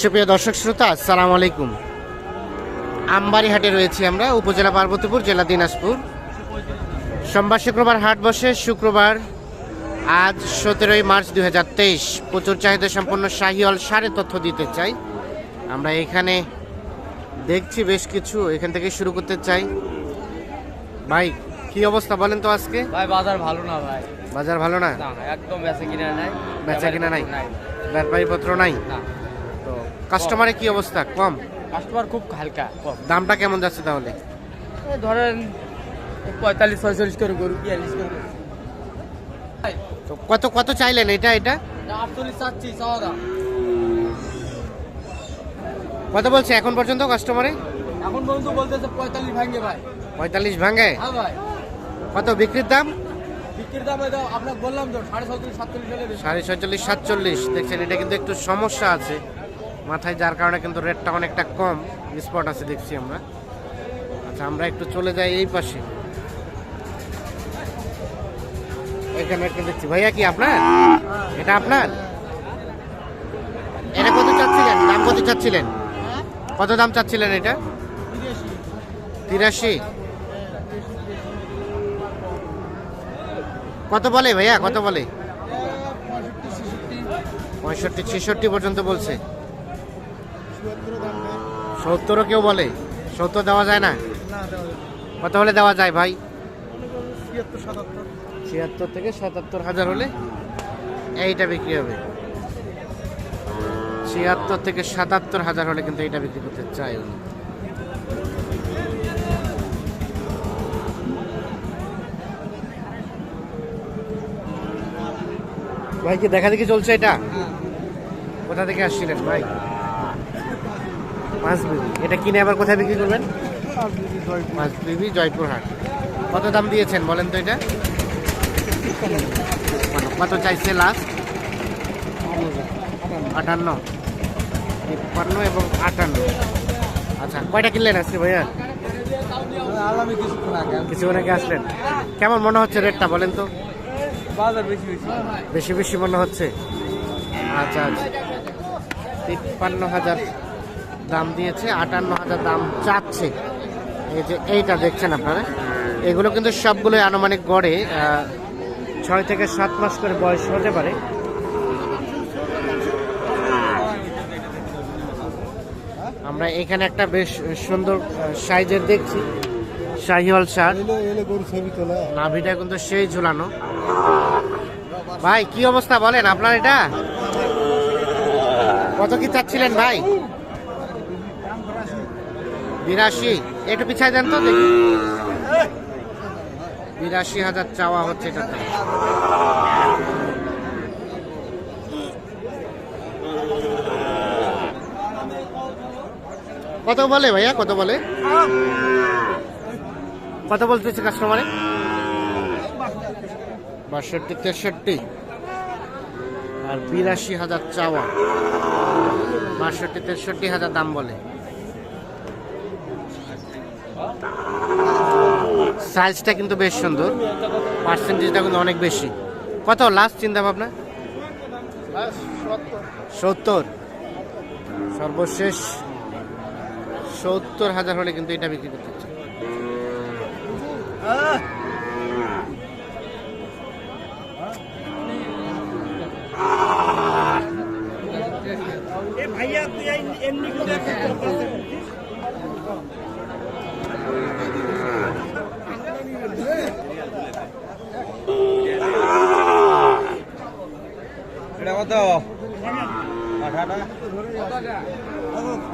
সুপ্রিয় দর্শক শ্রোতা আসসালামু আলাইকুম। আমবাড়ি হাটে রয়েছি আমরা উপজেলা পার্বতীপুর জেলা দিনাজপুর। সোমবার শুক্রবার হাট বসে শুক্রবার আজ সতেরোই মার্চ দুই হাজার তেইশ। প্রচুর চাহিদা সম্পন্ন শাহিওয়াল সারে তথ্য দিতে চাই। আমরা এখানে দেখছি বেশ কিছু এখান থেকে শুরু করতে চাই। ভাই কি অবস্থা বলেন তো আজকে? ভাই বাজার ভালো না ভাই? বাজার ভালো না? একদম বেচা কিনা নাই। বেচা কিনা নাই? ব্যাপারীপত্র নাই। না। তো কাস্টমারে কি অবস্থা? কম? কাস্টমার খুব হালকা কম। দামটা কেমন যাচ্ছে তাহলে? ধরেন পঁয়তাল্লিশ ছয়চল্লিশ করে গরু বিয়াল্লিশ করে কত কত চাইলেন এটা এটা? আটচল্লিশ চাচ্ছি চাওয়া কত বলছে এখন পর্যন্ত কাস্টমারে এখন পর্যন্ত বলতেছে পঁয়তাল্লিশ ভাঙে ভাই। পঁয়তাল্লিশ ভাঙে? হ্যাঁ ভাই। কত বিক্রির দাম? বিক্রির দাম এটা আপনাকে বললাম তো সাড়ে ছত্রিশ সাতচল্লিশ সাড়ে সাতচল্লিশ। দেখছেন এটা কিন্তু একটু সমস্যা আছে। মাথায়, যার কারণে কিন্তু রেটটা অনেকটা কম। স্পট আছে, দেখছি আমরা। আচ্ছা আমরা একটু চলে যাই এই পাশে। এখানে একটা দেখছি। ভাইয়া, কি আপনার? এটা আপনার? এটা কত চাচ্ছিলেন? দাম কত চাচ্ছিলেন? কত দাম চাচ্ছিলেন এটা? তিরাশি। কত বলে ভাইয়া? কত বলে? পঁয়ষট্টি, ছেষট্টি পর্যন্ত বলছে। সত্তরও কেউ বলে? সত্তর দেওয়া যায় না? কত হলে দেওয়া যায় ভাই? ছিয়াত্তর থেকে সাতাত্তর হাজার হলে এইটা বিক্রি হবে। ছিয়াত্তর থেকে সাতাত্তর হাজার হলে কিন্তু এইটা বিক্রি করতে চাই উনি। ভাই কি দেখা দেখি চলছে এটা? কোথা থেকে আসছিলেন ভাই? পাঁচ বিবি এটা কিনে আবার কোথায় বিক্রি করবেন? পাঁচ বিবি জয়পুর। হাট কত দাম দিয়েছেন বলেন তো এটা? কত চাইছে লাস্ট আটান্ন। তিপ্পান্ন এবং আটান্ন। আচ্ছা কয়টা কিনলেন আজকে ভাইয়া? কিছুক্ষণ আগে আসলেন। কেমন মনে হচ্ছে রেটটা বলেন তো? বাজার বেশি বেশি। বেশি বেশি মনে হচ্ছে। আচ্ছা আচ্ছা। তিপ্পান্ন হাজার দাম দিয়েছে, আটান্ন হাজার দাম চাচ্ছে। এই যে এইটা দেখছেন আপনারা? এগুলো কিন্তু সবগুলোই আনুমানিক গড়ে ছয় থেকে সাত মাস করে বয়স হতে পারে। আমরা এখানে একটা বেশ সুন্দর সাইজের দেখছি। শাহিওয়াল শার্ট নাভিটা কিন্তু সেই ঝুলানো। ভাই, কি অবস্থা বলেন আপনার এটা? কত কি চাচ্ছিলেন ভাই? বিরাশি। একটু পিছাই দেন তো, দেখি। বিরাশি হাজার চাওয়া হচ্ছে এটাতে। কত বলে ভাইয়া, কত বলে? কত বলতেছে কাস্টমারে বাষট্টি, তেষট্টি। আর বিরাশি হাজার চাওয়া। বাষট্টি, তেষট্টি হাজার দাম বলে। সাইজটা কিন্তু বেশ সুন্দর। পার্সেন্টেজটা কিন্তু অনেক বেশি। কত? লাস্ট চিন্তা ভাবনা সত্তর। সর্বশেষ সত্তর হাজার হলে কিন্তু এটা বিক্রি করতে চাই। এটা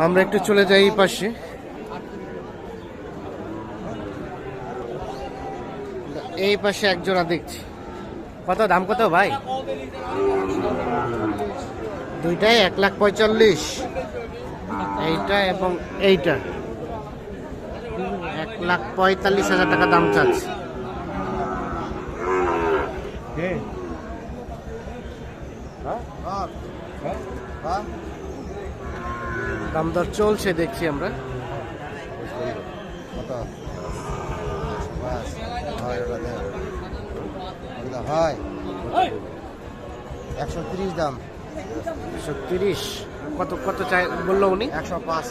আমরা একটু চলে যাই এই পাশে। এই পাশে এক জোড়া দেখছি। কত দাম কত ভাই? দুইটাই এক লাখ পঁয়তাল্লিশ। এইটা এবং এইটা। এক লাখ পঁয়তাল্লিশ হাজার টাকা দাম চাচ্ছে। দাম দর চলছে দেখছি আমরা। হয় একশো তিরিশ দাম। একশো তিরিশ। কত কত চাই বলল উনি? একশো পাঁচ।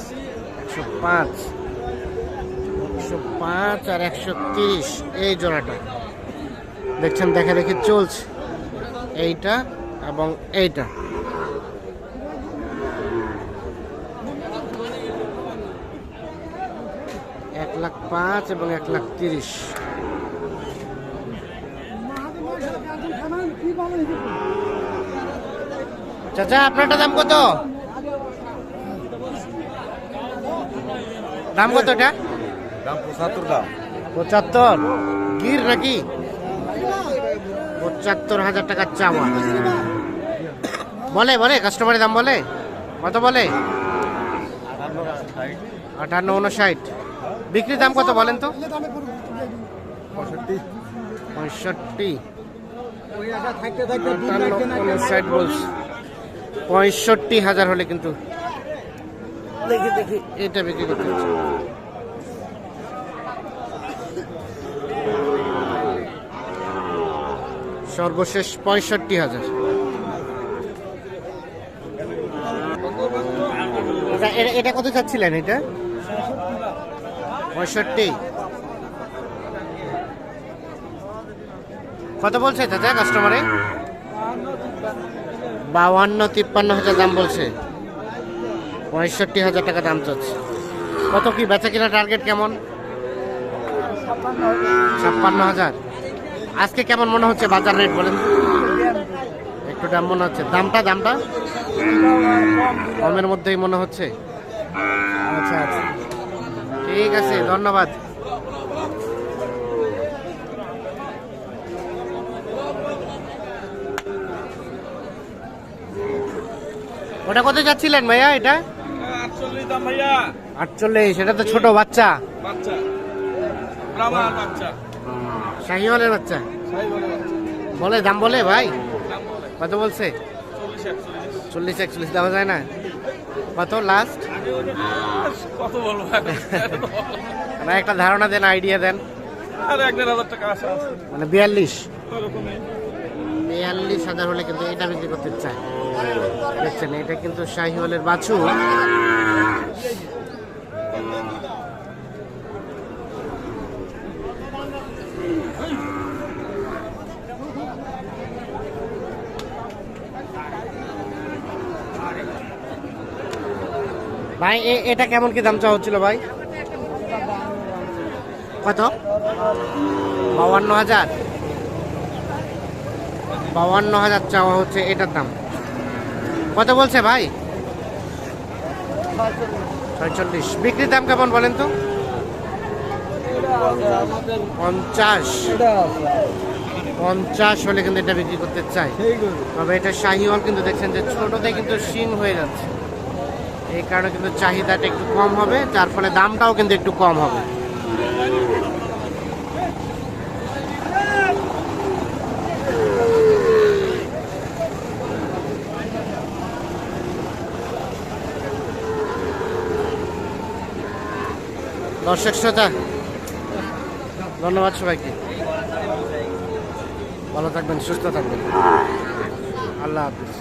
একশো পাঁচ। একশো পাঁচ আর একশো তিরিশ। এই জোড়াটা। দেখছেন দেখা দেখি চলছে। এইটা এবং এইটা। এক লাখ পাঁচ এবং এক লাখ তিরিশ। চাচা আপনারটা দাম কত? দাম কত এটা? দাম পঁচাত্তর দাম। পঁচাত্তর? গির নাকি? পঁচাত্তর হাজার টাকার চাওয়া। বলে বলে কাস্টমারের দাম বলে? কত বলে? আটান্ন উনষাট। বিক্রির দাম কত বলেন তো? পঁয়ষট্টি। পঁয়ষট্টি হাজার হলে কিন্তু এটা বিক্রি করতে সর্বশেষ পঁয়ষট্টি হাজার। আচ্ছা, এটা কত চাচ্ছিলেন এটা? পঁয়ষট্টি। কত বলছে চাচা কাস্টমারে বাউান্ন তিপ্পান্ন হাজার দাম বলছে। পঁয়ষট্টি হাজার টাকা দাম চাচ্ছে কত কি বেচা কিনা টার্গেট কেমন? ছাপ্পান্ন হাজার। আজকে কেমন মনে হচ্ছে বাজার রেট বলেন? একটু দাম মনে হচ্ছে। দামটা দামটা? কমের মধ্যেই মনে হচ্ছে। আচ্ছা ঠিক আছে, ধন্যবাদ। ওটা কত যাচ্ছিলেন ভাইয়া এটা? আটচল্লিশ, এটা তো ছোট বাচ্চা। বাচ্চা। বলে, দাম বলে ভাই? কত বলছে? চল্লিশ, একচল্লিশ। দেওয়া যায় না। কত লাস্ট কত বলব না একটা ধারণা দেন আইডিয়া দেন। আর এক দেড় হাজার টাকা আছে মানে বিয়াল্লিশ। বিয়াল্লিশ হাজার হলে কিন্তু এটা বিক্রি করতে চায়। দেখছেন এটা কিন্তু শাহিওয়ালের বাছু ভাই এটা কেমন কি দাম চাওয়া হচ্ছিল ভাই? কত? বাউান্ন হাজার। বাউান্ন হাজার চাওয়া হচ্ছে এটার দাম। কত বলছে ভাই? ছয়চল্লিশ। বিক্রির দাম কেমন বলেন তো? পঞ্চাশ। পঞ্চাশ হলে কিন্তু এটা বিক্রি করতে চাই। তবে এটা শাহিওয়াল কিন্তু দেখছেন যে ছোটতে কিন্তু শিং হয়ে যাচ্ছে। এই কারণে কিন্তু চাহিদাটা একটু কম হবে, যার ফলে দামটাও কিন্তু একটু কম হবে। দর্শক শ্রোতা, ধন্যবাদ সবাইকে। ভালো থাকবেন, সুস্থ থাকবেন। আল্লাহ হাফিজ।